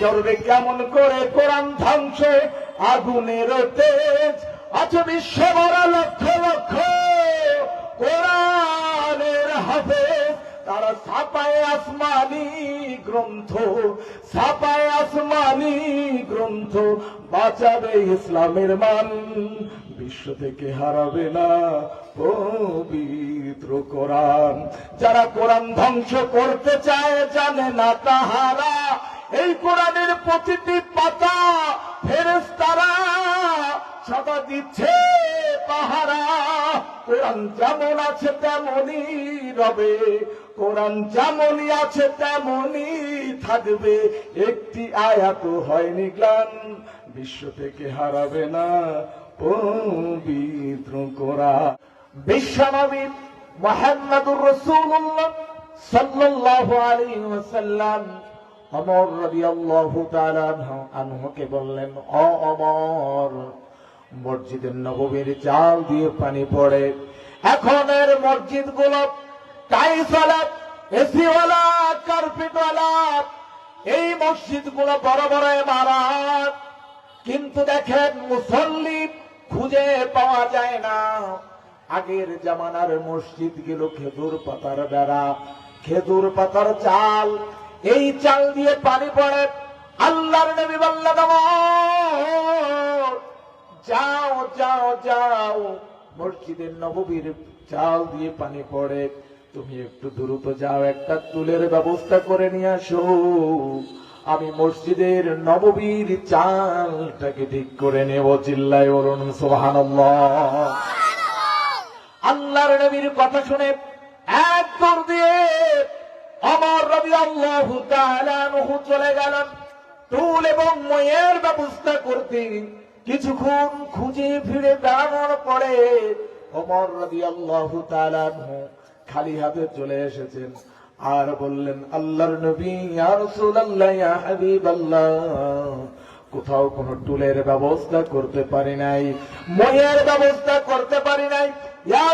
করবে কেমন করে কোরআন ধ্বংস? আগুনের তেজ। আছে বিশ্ব ভরা লক্ষ লক্ষ কোরআনের হাফেজ তারা ছাপায় আসমানি গ্রন্থ, ছাপায় আসমানি গ্রন্থ। বাঁচাবে ইসলামের মান। বিশ্ব থেকে হারাবে না পবিত্র কোরআন। যারা কোরআন ধ্বংস করতে চায়, জানে না তাহারা এই কোরআনের প্রতিটি পাতা ফেরেস্তারা সদা দিচ্ছে পাহারা। কোরআন যেমন আছে তেমনই রবে, কোরআন যেমনই আছে তেমনই থাকবে। একটি আয়াত হয়নি গ্লান বিশ্ব থেকে হারাবে না পবিত্র কোরআন। বিশ্বনবী মোহাম্মদুর রসুল্লাহ সাল্লাল্লাহু আলাইহি ওয়াসাল্লাম অমর তাআলা আনহুকে বললেন অ অমর, মসজিদের নববীর চাল দিয়ে পানি পড়ে। এখনের মসজিদগুলো টাইলসওয়ালা, এসিওয়ালা, কার্পেটওয়ালা, এই মসজিদগুলো বড় বড় মারাত কিন্তু দেখেন, মুসল্লি খুঁজে পাওয়া যায় না। আগের জামানার মসজিদগুলো খেজুর পাতার বেড়া, খেজুর পাতার চাল এই চাল দিয়ে পানি পড়ে। আল্লাহর নবী বললেন "ওমর, যাও যাও যাও। মসজিদের নববীর চাল দিয়ে পানি পড়ে। তুমি একটু দ্রুত যাও একটা তুলের ব্যবস্থা করে নিয়ে আসো। আমি মসজিদের নববীর চালটাকে ঠিক করে নেব চিল্লায় বলুন সোহান আল্লাহর নবীর কথা শুনে এক দৌড় দিয়ে চলে টুল এবং ময়ের ব্যবস্থা করতে। কিছুক্ষণ খুঁজে ফিরে পরে খালি হাতে চলে এসেছেন। আর বললেন, আল্লাহর নবী কোথাও কোনো টুলের ব্যবস্থা করতে পারি নাই, ময়ের ব্যবস্থা করতে পারি নাই। ইয়া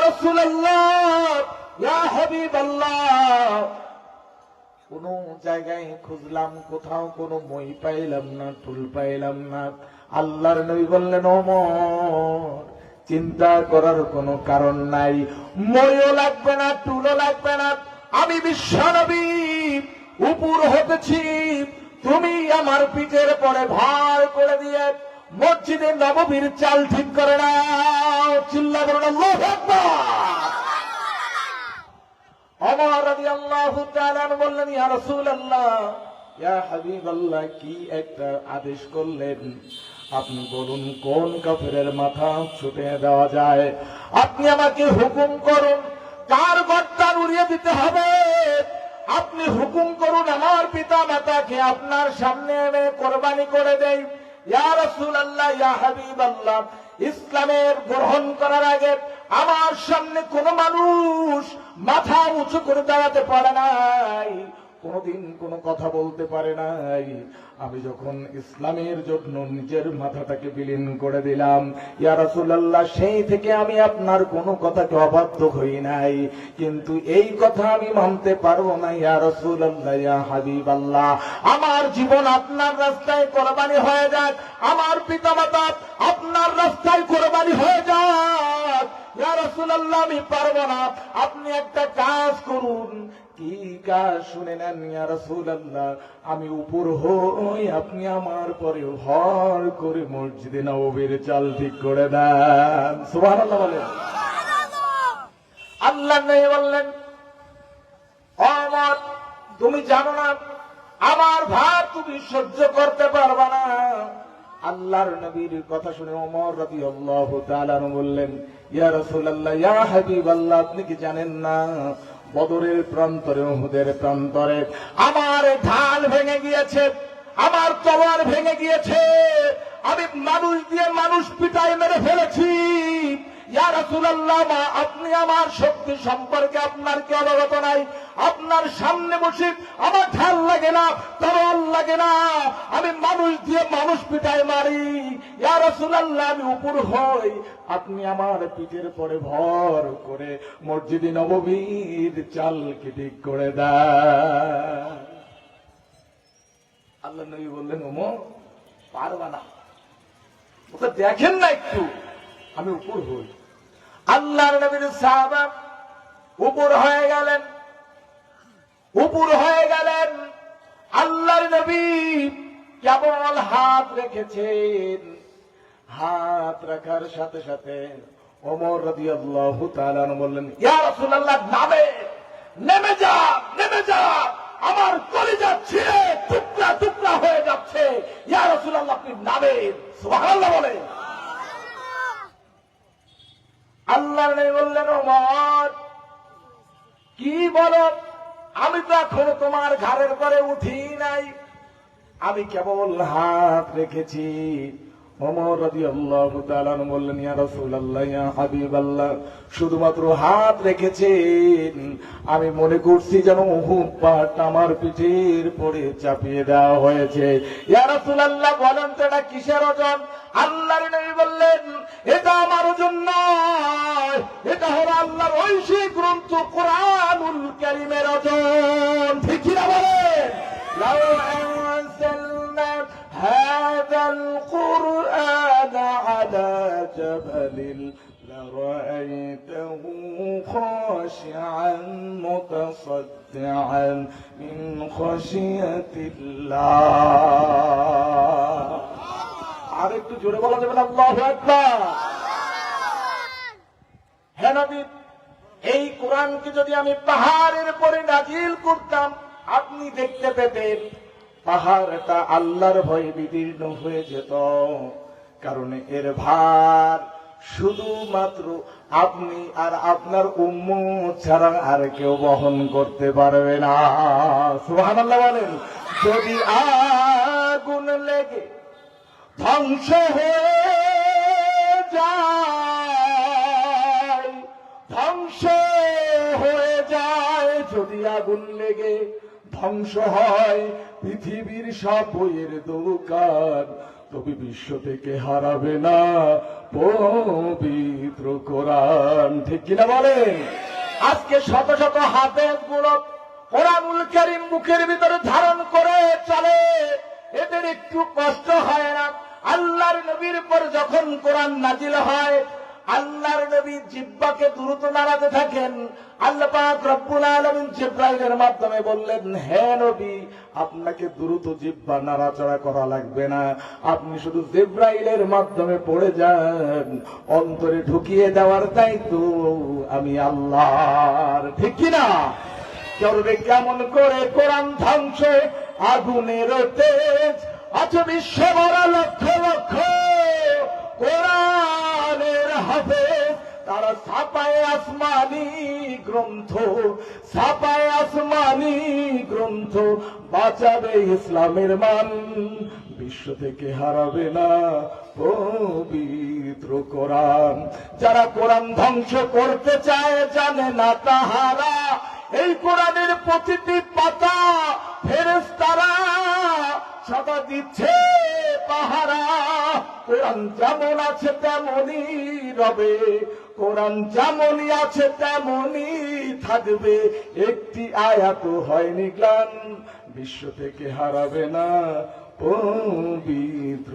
ইয়া কোন জায়গায় খুঁজলাম, কোথাও কোনো মই পাইলাম না টুল পাইলাম না। আল্লাহর নবী বললেন ওমর চিন্তা করার কোনো কারণ নাই। মইও লাগবে না, টুলও লাগবে না। আমি বিশ্বনবী, উপর হতেছি। তুমি আমার পিঠের পরে ভার করে দিয়ে মসজিদে নববীর চাল ঠিক করে না চিল্লা আল্লাহু আকবার! বললেন আদেশ করলেন? আপনি বলুন, কোন কাফেরের মাথা ছুটে দেওয়া যায়? আপনি আমাকে হুকুম করুন, কার গর্দান উড়িয়ে দিতে হবে? আপনি হুকুম করুন, আমার পিতা মাতাকে আপনার সামনে এনে কোরবানি করে দেই। ইসলামের গ্রহণ করার আগে আমার সামনে কোন মানুষ মাথা উঁচু করে দাঁড়াতে পারে নাই। কোনদিন কোনো কথা বলতে পারে নাই। আমি যখন ইসলামের জন্য নিজের মাথাটাকে বিলীন করে দিলাম, ইয়া সেই থেকে আমি আপনার কোনো কথাকে অবাধ্য হই নাই। কিন্তু এই কথা আমি মানতে পারব না, ইয়া রাসূলুল্লাহ, ইয়া হাবিবাল্লাহ। আমার জীবন আপনার রাস্তায় কোরবানি হয়ে যাক, আমার পিতামাতা আপনার রাস্তায় কোরবানি হয়ে যাক। রাসূলুল্লাহ আমি পারব না। আপনি একটা কাজ করুন। কি কাজ শুনে নেন ইয়া রাসূলুল্লাহ? আমি উপর হই আপনি আমার পরে ভর করে মসজিদে নববীর চাল ঠিক করে দেন। সুবহানাল্লাহ বলেন। আল্লাহ নবী বললেন "ও আমার তুমি জানো না আমার ভার তুমি সহ্য করতে পারবা না। আল্লাহর নবীর কথা শুনে ওমর রবি আল্লাহ বললেন, ইয়া আল্লাহ ইয়া হাবিব আল্লাহ আপনি কি জানেন না? বদরের প্রান্তরে, উহুদের প্রান্তরে আমার ঢাল ভেঙে গিয়েছে, আমার তলোয়ার ভেঙে গিয়েছে। আমি মানুষ দিয়ে মানুষ পিটাই মেরে ফেলেছি। আপনি আমার শক্তি সম্পর্কে আপনার কি অবগত নাই? আপনার সামনে বসে আমার ঢাল লাগে না, তরল লাগে না। আমি মানুষ দিয়ে মানুষ পিটাই মারি। ইয়া রাসূলুল্লাহ, আমি উপর হই। আপনি আমার পিঠের পরে ভর করে মসজিদে নববীর চালকে ঠিক করে দেয় আল্লাহ নবী বললেন, ওমর, পারবা না। ওকে দেখেন না একটু। আমি উপর হই। আল্লাহর নবীর সাহাবা উপর হয়ে গেলেন। উপর হয়ে গেলেন। আল্লাহর নবী কেবল হাত রেখেছেন। হাত রাখার সাথে সাথে ওমর রাদিয়াল্লাহু তাআলা বললেন, ইয়া রাসূলুল্লাহ, নামে, নেমে যা নেমে যা। আমার কলিজা ছিঁড়ে টুকরা টুকরা হয়ে যাচ্ছে। ইয়া রাসূলুল্লাহ, আপনি নামেন। সুবহানাল্লাহ বলেন। আল্লাহ বললেন, ওমর, কি বলো? আমি তো এখনও তোমার ঘাড়ের পরে উঠি নাই। আমি কেবল হাত রেখেছি। ওমর রাদিয়াল্লাহু তাআলা বললেন, ইয়া রাসূলুল্লাহ, ইয়া হাবিবাল্লাহ, শুধুমাত্র হাত রেখেছেন। আমি মনে করছি যেন উহুদ আমার পিঠের পরে চাপিয়ে দেওয়া হয়েছে। ইয়া রাসূলুল্লাহ, বলেন তো এটা কিসের ওজন? আল্লাহর جبل لرأيته خاشعا متصدعا من خشية الله আর একটু জোরে বলা যাবে না আল্লাহ একবার হ্যাঁ নবী এই কোরআনকে যদি আমি পাহাড়ের পরে নাজিল করতাম আপনি দেখতে পেতেন পাহাড়টা আল্লাহর ভয়ে বিদীর্ণ হয়ে যেত কারণ এর ভার শুধুমাত্র আপনি আর আপনার উম্ম ছাড়া আর কেউ বহন করতে পারবে না। সুহান বলেন, যদি আগুন লেগে ধ্বংস হয়ে যায়, ধ্বংস হয়ে যায়, যদি আগুন লেগে ধ্বংস হয়, পৃথিবীর সব বইয়ের দোকান তবে বিশ্ব থেকে হারাবে না। পবিত্র কোরআন। ঠিক কিনা বলেন? আজকে শত শত হাতে গুলো কোরআনুল কারিম মুখের ভিতরে ধারণ করে চলে। এদের একটু কষ্ট হয় না। আল্লাহর নবীর পর যখন কোরআন নাজিল হয় আল্লাহর নবী জিব্বাকে দ্রুত নাড়াতে থাকেন। আল্লাহ পাক রব্বুল আলামিন জিব্রাইলের মাধ্যমে বললেন, হে নবী, আপনাকে দ্রুত জিব্বা নাড়াচাড়া করা লাগবে না। আপনি শুধু জিব্রাইলের মাধ্যমে পড়ে যান। অন্তরে ঢুকিয়ে দেওয়ার দায়িত্ব আমি আল্লাহর। ঠিক না করবে কেমন করে কোরআন ধ্বংস আগুনের তেজ? আজ বিশ্ব লক্ষ লক্ষ কোরআনের হাফেজ তারা ছাপায় আসমানি গ্রন্থ, ছাপায় আসমানি গ্রন্থ। বাঁচাবে ইসলামের মান, বিশ্ব থেকে হারাবে না পবিত্র কোরআন। যারা কোরআন ধ্বংস করতে চায়, জানে না তাহারা। এই কোরআনের প্রতিটি পাতা ফেরেস তারা সদা দিচ্ছে। কোরআন যেমন আছে তেমনই রবে, কোরআন যেমনই আছে তেমনই থাকবে। একটি আয়াত হয়নি গ্লান বিশ্ব থেকে হারাবে না পবিত্র